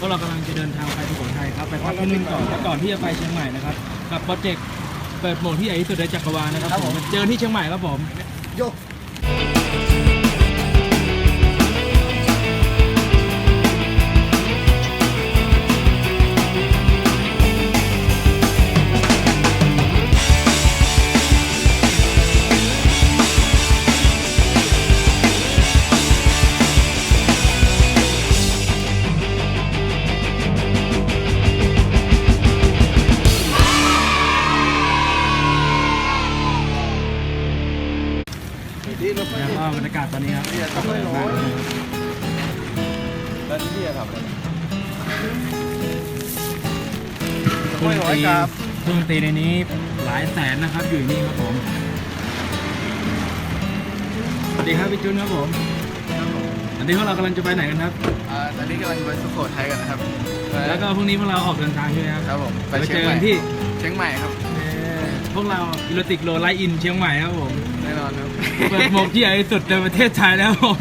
พวกเรากำลังจะเดินทางไปสุโขทัยครับไปพักที่นึงก่อนแล้วก่อนที่จะไปเชียงใหม่นะครับกับโปรเจกต์เปิดโหมดที่ใหญ่ที่สุดในจักรวาลนะครับผมเจอที่เชียงใหม่ครับผมโยก ก็บรรยากาศตอนนี้ครับแล้วนี่พี่จะทำอะไรเครื่องดนตรีเครื่องดนตรีในนี้หลายแสนนะครับ อยู่นี่ครับผมสวัสดีครับพี่จุนครับผมอันนี้พวกเรากำลังจะไปไหนกันครับอ่าตอนนี้กำลังจะไปสุโขทัยกันนะครับ แล้วก็พรุ่งนี้พวกเราออกเดินทางใช่ไหมครับครับผมไปไปเชีเจยงอใหม่กันที่เชียงใหม่ครับเอ่อ พวกเราอิโรติกโรไลอินเชียงใหม่ครับผม แน่นอนครับ เปิดโหมดที่ใหญ่ที่สุดในประเทศไทยแล้วผม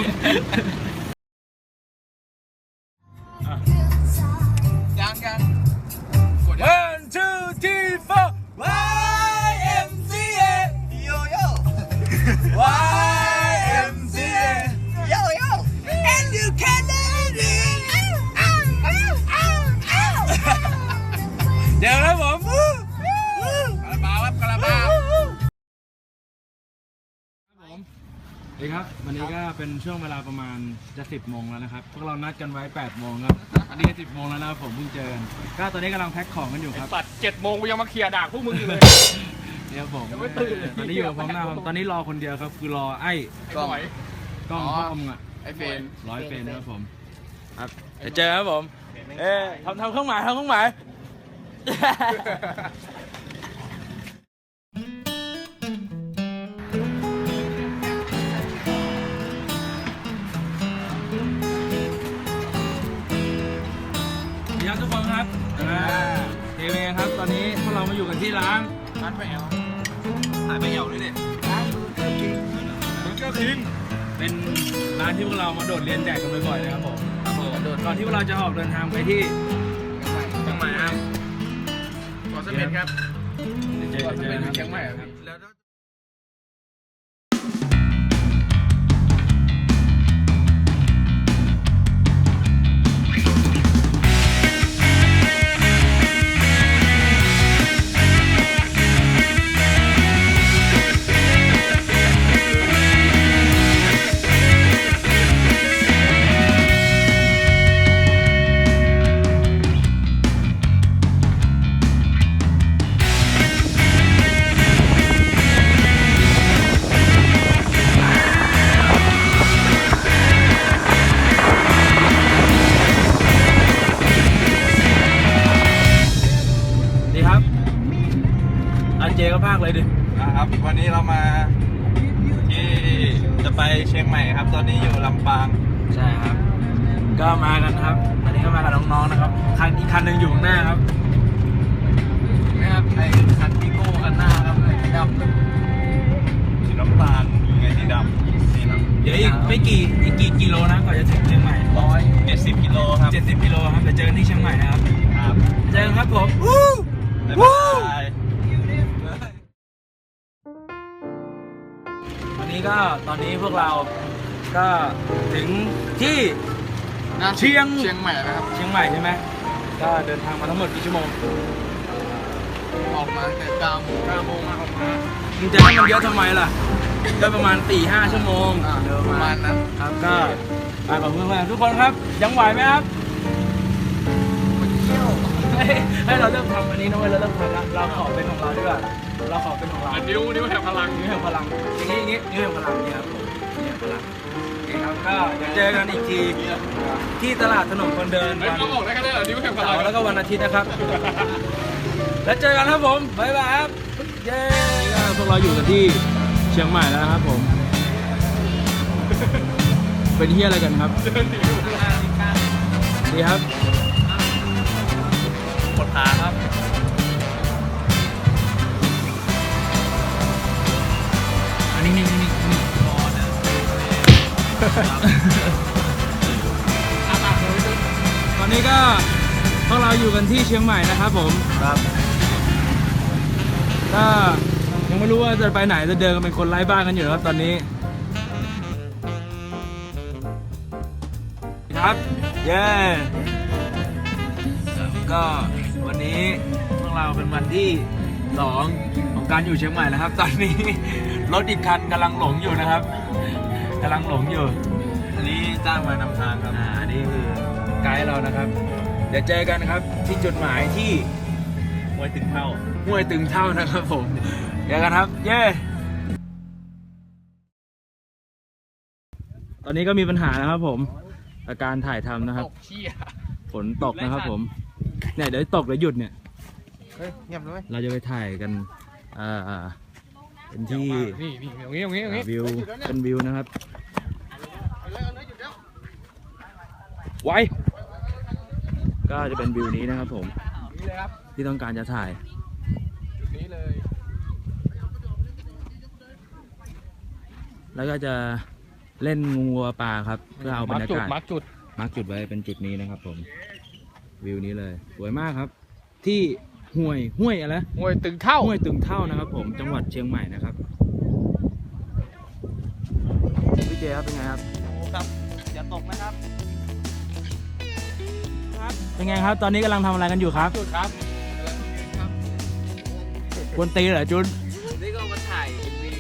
ดีครับ วันนี้ก็เป็นช่วงเวลาประมาณจะ10โมงแล้วนะครับ พวกเรานัดกันไว้8โมงครับอันนี้10โมงแล้วนะครับผมเพิ่งเจอกันก็ตอนนี้กำลังแพ็คของกันอยู่ครับสัตว์เจ็ดโมงกูยังมาเคลียร์ด่าพวกมึงอยู่เลย เดี๋ยวผมยังไม่ตื่นเลย ตอนนี้อยู่กับพร้อมหน้าผมตอนนี้รอคนเดียวครับ คือรอไอ้กล้องกล้องอ๋อพ่อมงอะไอเฟนร้อยเฟรนนะครับผมครับเดี๋ยวเจอครับผม เอ๊ทำทำเครื่องหมายทำเครื่องหมาย ตอนนี้พวกเรามาอยู่กันที่ร้านร้านไปแอลร้านไปแอลด้วยเนี่ยมันก็คิงเป็นร้านที่พวกเรามาโดดเรียนแดกกันบ่อยๆนะครับผมครับผมโดดก่อนที่พวกเราจะออกเดินทางไปที่เชียงใหม่ครับขอสเม็ดครับเดี๋ยวเจอขอสเจอเม็ดกันเชียงใหม่คครัรับ เจก็พากเลยดินะครับวันนี้เรามาที่จะไปเชียงใหม่ครับ ตอนนี้อยู่ลำปางใช่ครับ ก็มากันครับตอนนี้ก็มากับน้องๆนะครับคันอีกคันหนึ่งอยู่ข้างหน้าครับนะครับไอคันพิโก้คันหน้าครับสีดำสีน้ำตาลยังไงสีดำนี่ครับเดี๋ยวอีกไม่กี่อีกกี่กิโลนะก่อนจะถึงเชียงใหม่ร้อยเจ็ดสิบกิโลครับเจ็ดสิบกิโลครับเดี๋ยวเจอกันที่เชียงใหม่นะครับครับเจอกันครับผมบ๊ายบายวั นนี้ก็ตอนนี้พวกเราก็ถึงที่ นะเชียง เชียงใหม่นะครับ เชียงใหม่ใช่ไหมก็เดินทางมาทั้งหมดกี่ชั่วโมงออกมาแต่เก้าโมงเก้าโมงมาออกมามึงจะให้มันเยอะทำไมล่ะ ก็ประมาณ4ี่ห้าชั่วโมงอ่าประมาณนั้น ครับก็มากับเพื่อนๆทุกคนครับ ยังไหวไหมครับ ให้ให้เราเริ่มทำอันนี้นะเว้ยเราเริ่มทำแล้วเราขอเป็นของเราดีกว่า เราขอเป็นของเราอันนิ้วนิ้วแถมพลังนิ้วแห่งพลังอย่างนี้อย่างนี้นิ้วแห่งพลังนี่ครับนิ้วแห่งพลังโอเคครับก็เดี๋ยวเจอกันอีกทีที่ตลาดถนนคนเดินเฮ้ยวันเขาบอกได้แค่นี้เหรอนิ้วแถมพลัเสางร์แล้วก็วันอาทิตย์นะครับ แล้วเจอกันครับผมบ๊ายบายครับเย้ก็พวกเราอยู่กันที่เชียงใหม่แล้วนะครับผมเป็นที่อะไรกันครับดีครับกดขาครับ อันนี้นี่นี่นี่นี่พอนะอาปากเลยก่อนอนนี้ก็พวกเราอยู่กันที่เชียงใหม่นะครับผมครับก็ยังไม่รู้ว่าจะไปไหนจะเดินกันเป็นคนไร้บ้านกันอยู่นะครับตอนนี้ ครับ เย้ ก็วันนี้พวกเราเป็นวันที่สองของการอยู่เชียงใหม่นะครับ ตอนนี้ รถอีกคันกำลังหลงอยู่นะครับกำลังหลงอยู่ อันนี้จ้างมานำทางครับอ่านี่คือไกด์เรานะครับ เดี๋ยวเจอกันครับที่จุดหมายที่ไว้ถึงเท่าห้วยตึงเท่านะครับผมเจอกันครับ เย้ตอนนี้ก็มีปัญหานะครับผม อาการถ่ายทำนะครับตกเชี่ย ฝนตกนะครับผม เนี่ยเดี๋ยวตกเดี๋ยวหยุดเนี่ย เฮ้ยเงียบเลย เราจะไปถ่ายกันอ่าอ่า เป็นที่นี่นี่ตรงนี้ตรงนี้ตรงนี้ อ่าวิวเป็นวิวนะครับ ไว้ก็จะเป็นวิวนี้นะครับผม นี่เลยครับที่ต้องการจะถ่าย จุดนี้เลยแล้วก็จะเล่นงูวัวปลาครับ เพื่อเอาบรรยากาศ มาร์คจุดมาร์กจุดไว้เป็นจุดนี้นะครับผม วิวนี้เลย สวยมากครับ ที่ ห้วยห้วยอะไรมวยตึงเท่า ห้วยตึงเท่านะครับ ผมจังหวัดเชียงใหม่นะครับพี่เจครับเป็นไงครับครับอย่าตกนะครับเป็นไงครับ ตอนนี้กำลังทำอะไรกันอยู่ครับจุดครับกวนตีนเหรอจุนนี่ก็มาถ่ายเอ็มวี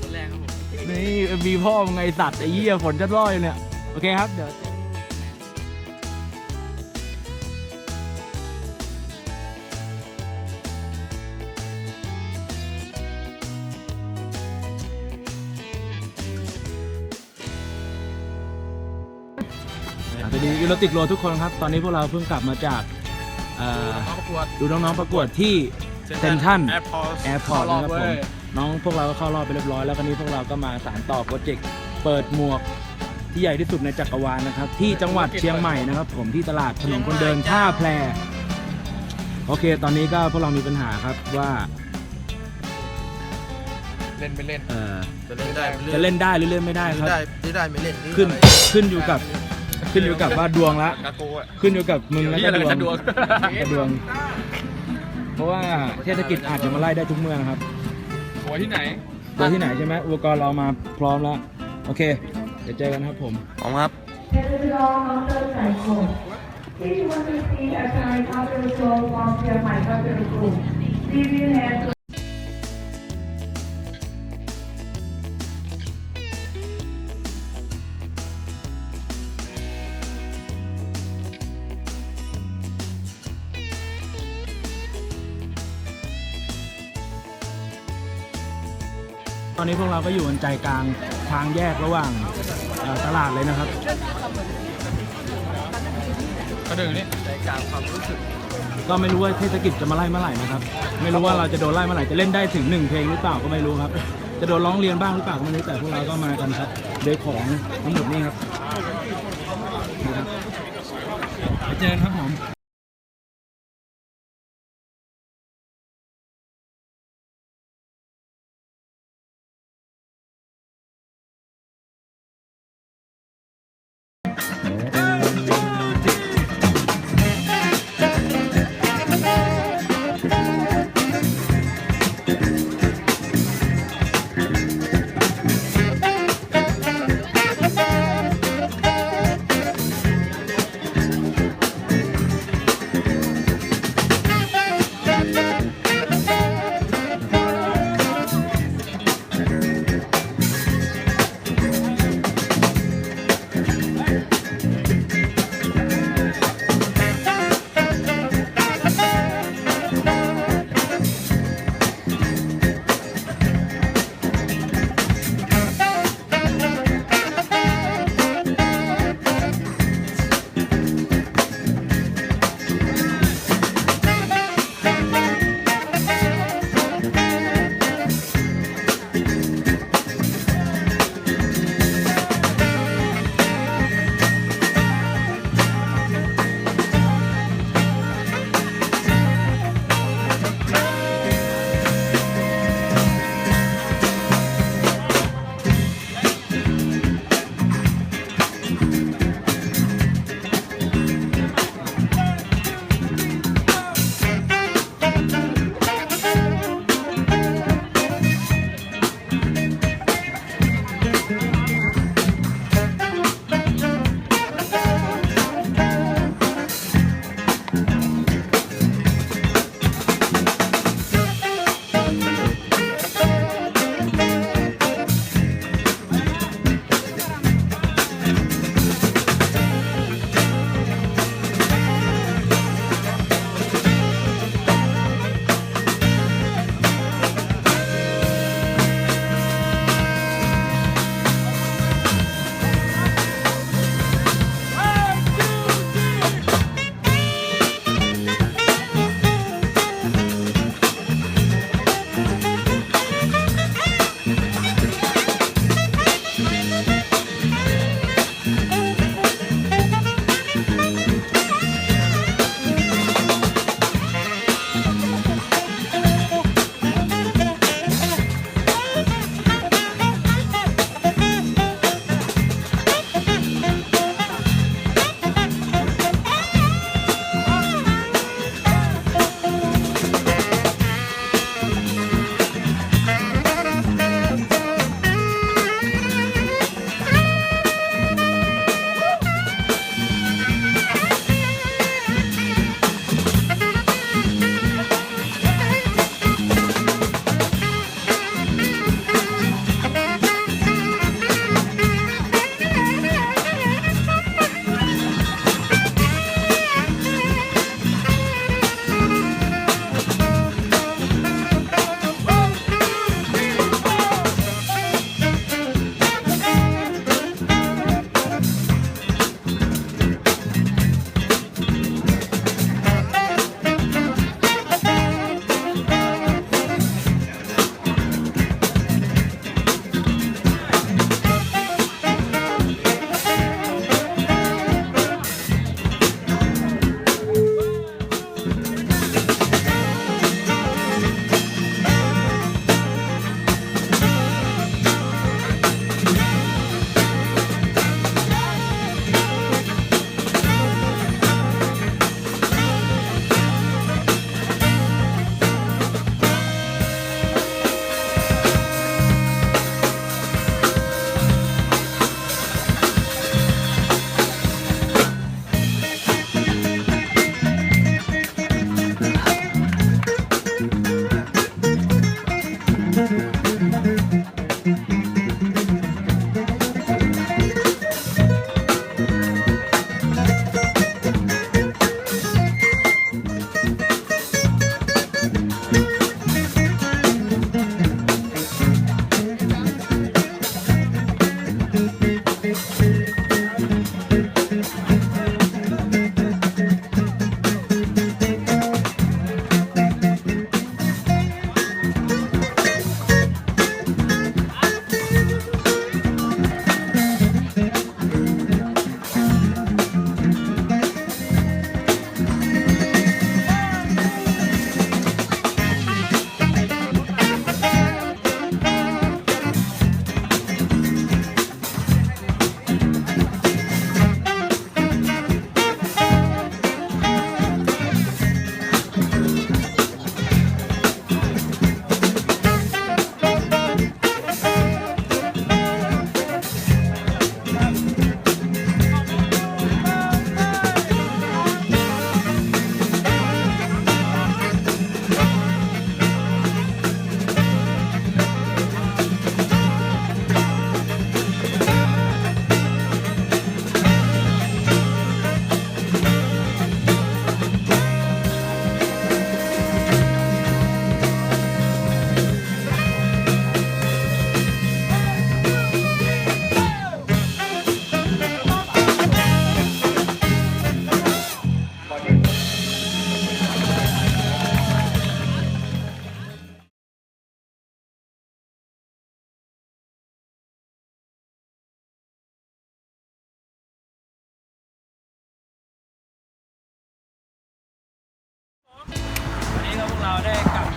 คนแรกครับผมนี่มีพ่อมึงไงสัตว์ไอ้เหี้ยฝนจะร่อยเนี่ยโอเคครับเดี๋ยว ยูโรติกโรทุกคนครับ ตอนนี้พวกเราเพิ่งกลับมาจากเอ่อน้องประกวด ดูน้องๆประกวดที่ เซ็นทรัลแอร์พอร์ตแอร์พอร์ตเข้ารอบนะครับผเว้มยน้องพวกเราก็เข้ารอบไปเรียบร้อยแล้วคราวนี้พวกเราก็มาสานต่อโปรเจกต์เปิดหมวกที่ใหญ่ที่สุดในจักรวาลนะครับ ที่จังหวัดเชียงใหม่นะครับ ผมที่ตลาดถนนคนเดินท่าแพโอเค ตอนนี้ก็พวกเรามีปัญหาครับว่าเล่นไม่เล่นเอ่อจะเล่นได้จะเล่นได้หรือเล่นไม่ได้ครับ ได้ไม่ได้ไม่เล่นขึ้นขึ้นอยู่กับ ขึ้นอยู่กับว่าดวงละ กาโกะขึ้นอยู่กับมึงและเหี้ยอะไรก็กันดดววงงกระดวง เพราะว่าเทศกิจอาจจะมาไล่ได้ทุกเมืองครับหัวที่ไหน ตัวที่ไหนใช่ไหมอุปกรณ์เรามาพร้อมแล้ว โอเค เดี๋ยวเจอกันครับผม พร้อมครับ If you want to see a kind of show from your my cultural group, we will have ต อนนี้พวกเราก็อยู่กันใจกลางทางแยกระหว่างเอ่อตลาดเลยนะครับ ก็ดึงนี่ก็ไม่รู้ว่าเทศกิจจะมาไล่เมื่อไหร่นะครับ ไม่รู้ว่าเราจะโดนไล่เมื่อไหร่จะเล่นได้ถึงหนึ่งเพลงหรือเปล่าก็ไม่รู้ครับ จะโดนร้องเรียนบ้างหรือเปล่าก็ไม่รู้แต่พวกเราก็มากันครับโดยของทั้งหมดนี่ครับนี่ครับไปเจอกันครับผม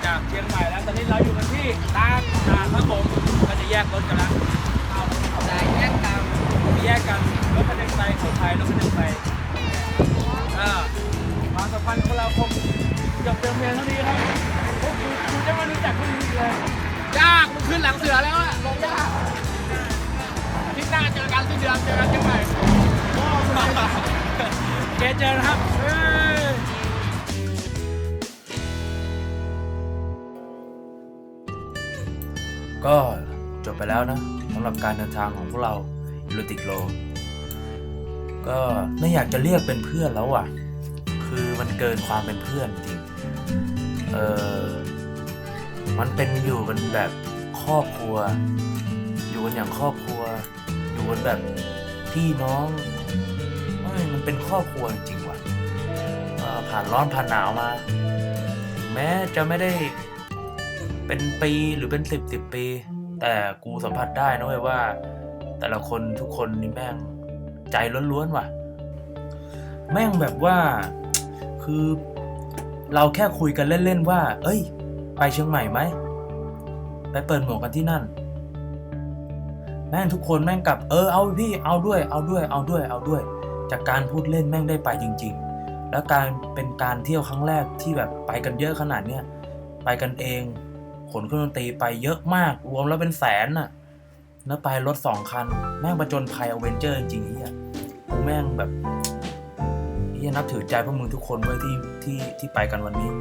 จากเชียงใหม่แล้วตอนนี้เราอยู่กันที่ตากตากครับผมก็จะแยกรถกันแล้วเอาได้แยกกันแยกกันรถคันหนึ่งไปคนไทยรถคันหนึ่งไปอ่าความสัมพันธ์ของเราคงจบเพียงเพียงเท่านี้ครับพวกคุณคุณจะไม่รู้จักพวกนี้เลยยากมึงขึ้นหลังเสือแล้วอะลงยากอาทิตย์หน้าเจอกันที่เดือนเจอกันที่ใหม่เกเจอนะครับ ก็จบไปแล้วนะสำหรับการเดินทางของพวกเราอิโรติกโล ก็ไม่อยากจะเรียกเป็นเพื่อนแล้วอะ คือมันเกินความเป็นเพื่อนจริง เออมันเป็นอยู่กันแบบครอบครัว อยู่กันอย่างครอบครัว อยู่กันแบบพี่น้องมันเป็นครอบครัวจริงว่ะผ่านร้อนผ่านหนาวมา แม้จะไม่ได้ เป็นปีหรือเป็นสิบสิบปี แต่กูสัมผัสได้นะเว้ยว่า แต่ละคนทุกคนนี่แม่งใจล้วนๆว่ะ แม่งแบบว่าคือเราแค่คุยกันเล่นๆว่า เอ้ย ไปเชียงใหม่ไหมไปเปิดหมวกกันที่นั่น แม่งทุกคนแม่งกลับเออเอาพี่เอาด้วยเอาด้วยเอาด้วยเอาด้วย จากการพูดเล่นแม่งได้ไปจริง ๆ แล้วการเป็นการเที่ยวครั้งแรกที่แบบไปกันเยอะขนาดเนี้ยไปกันเอง ขนเครื่องดนตรีไปเยอะมาก รวมแล้วเป็นแสนน่ะ แล้วไปรถสองคัน แม่งประจนภัยอเวนเจอร์จริงๆเฮียกูแม่งแบบเฮียนับถือใจพวกมึงทุกคนไว้ยที่ที่ที่ไปกันวันนี้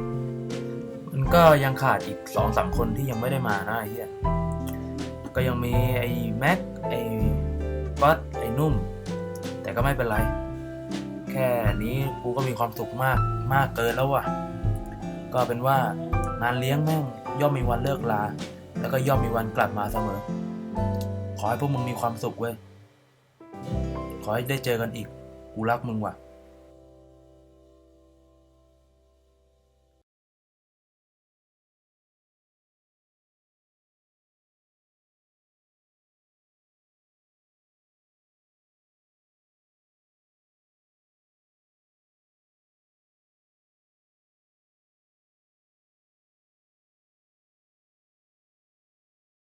มันก็ยังขาดอีกสองสามคนที่ยังไม่ได้มานะเฮียก็ยังมีไอ้แม็กไอ้ก๊อตไอ้นุ่ม แต่ก็ไม่เป็นไร แค่นี้กูก็มีความสุขมากมากเกินแล้วว่ะ ก็เป็นว่างานเลี้ยงแม่ง ย่อมมีวันเลิกลา แล้วก็ย่อมมีวันกลับมาเสมอ ขอให้พวกมึงมีความสุขเว้ย ขอให้ได้เจอกันอีก กูรักมึงว่ะ